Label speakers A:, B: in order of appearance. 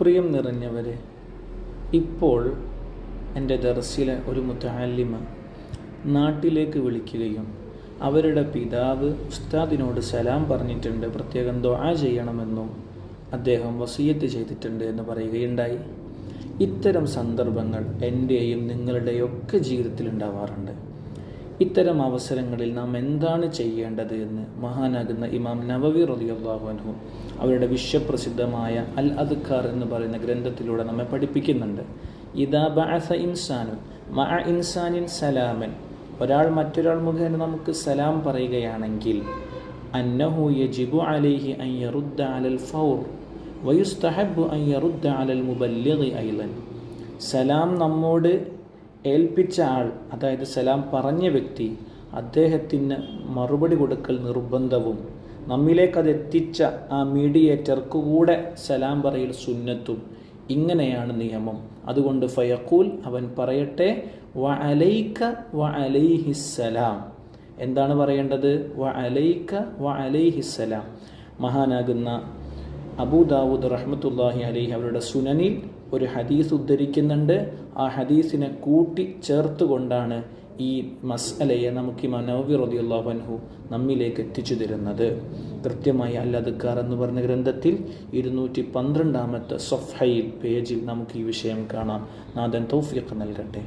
A: പ്രിയം നിറഞ്ഞവരെ ഇപ്പോൾ എന്റെ ദർസിലെ ഒരു മുത്തഹാലിമ നാട്ടിലേക്ക് വിളിക്കുകയും അവരുടെ പിതാവ് ഉസ്താദിനോട് സലാം പറഞ്ഞിട്ടുണ്ട് പ്രത്യേകം ദുആ ചെയ്യണമെന്നും അദ്ദേഹം വസീയത്ത് ചെയ്തിട്ടുണ്ട് എന്ന് പറയുകയുണ്ടായി. ഇത്തരം സന്ദർഭങ്ങൾ എന്റെയും നിങ്ങളുടെയൊക്കെ ജീവിതത്തിൽ ഉണ്ടാവാറുണ്ട്. ഇത്തരം അവസരങ്ങളിൽ നാം എന്താണ് ചെയ്യേണ്ടത് എന്ന് മഹാനാകുന്ന ഇമാം നവവി റളിയല്ലാഹു അൻഹു അവരുടെ വിശ്വപ്രസിദ്ധമായ അൽ അദ്ഖാർ എന്ന് പറയുന്ന ഗ്രന്ഥത്തിലൂടെ നമ്മെ പഠിപ്പിക്കുന്നുണ്ട്. ഇദാ ബഅസ ഇൻസാനു മഅ ഇൻസാനിൻ സലാമൻ. ഒരാൾ മറ്റൊരാൾ മുഖേന നമുക്ക് സലാം പറയുകയാണെങ്കിൽ അന്നഹു യജിബു അലൈഹി അൻ യറുദ്ദ അലൽ ഫൗർ യറുദ്ദ അലൽ മുബല്ലിഗി സലാം നമ്മോട് ഏൽപ്പിച്ച ആൾ അതായത് സലാം പറഞ്ഞ വ്യക്തി അദ്ദേഹത്തിന് മറുപടി കൊടുക്കൽ നിർബന്ധവും. നമ്മിലേക്ക് എത്തിച്ച ആ മീഡിയേറ്റർക്ക് കൂടെ സലാം പറയൽ സുന്നത്തും. ഇങ്ങനെയാണ് നിയമം. അതുകൊണ്ട് ഫയക്കൂൽ അവൻ പറയട്ടെ വ അലൈക്ക വ അലൈഹിസ്സലാം എന്താണ് പറയേണ്ടത്? വ അലൈക്ക വ അലൈഹിസ്സലാം മഹാനാകുന്ന അബൂദാവൂദ് റഹ്മത്തുല്ലാഹി അലൈഹി അവരുടെ സുനനിൽ ഒരു ഹദീസ് ഉദ്ധരിക്കുന്നുണ്ട്. ആ ഹദീസിനെ കൂട്ടി ചേർത്തുകൊണ്ടാണ് ഈ മസ്അലയെ നമുക്ക് ഈ റളിയല്ലാഹു അൻഹു നമ്മിലേക്ക് എത്തിച്ചു തരുന്നത്. കൃത്യമായി അല്ലദ്ക്കാർ എന്ന് പറഞ്ഞ ഗ്രന്ഥത്തിൽ ഇരുന്നൂറ്റി പന്ത്രണ്ടാമത്തെ സൊഫയിൽ പേജിൽ നമുക്ക് ഈ വിഷയം കാണാം. നാഥൻ തൗഫീഖ് നൽകട്ടെ.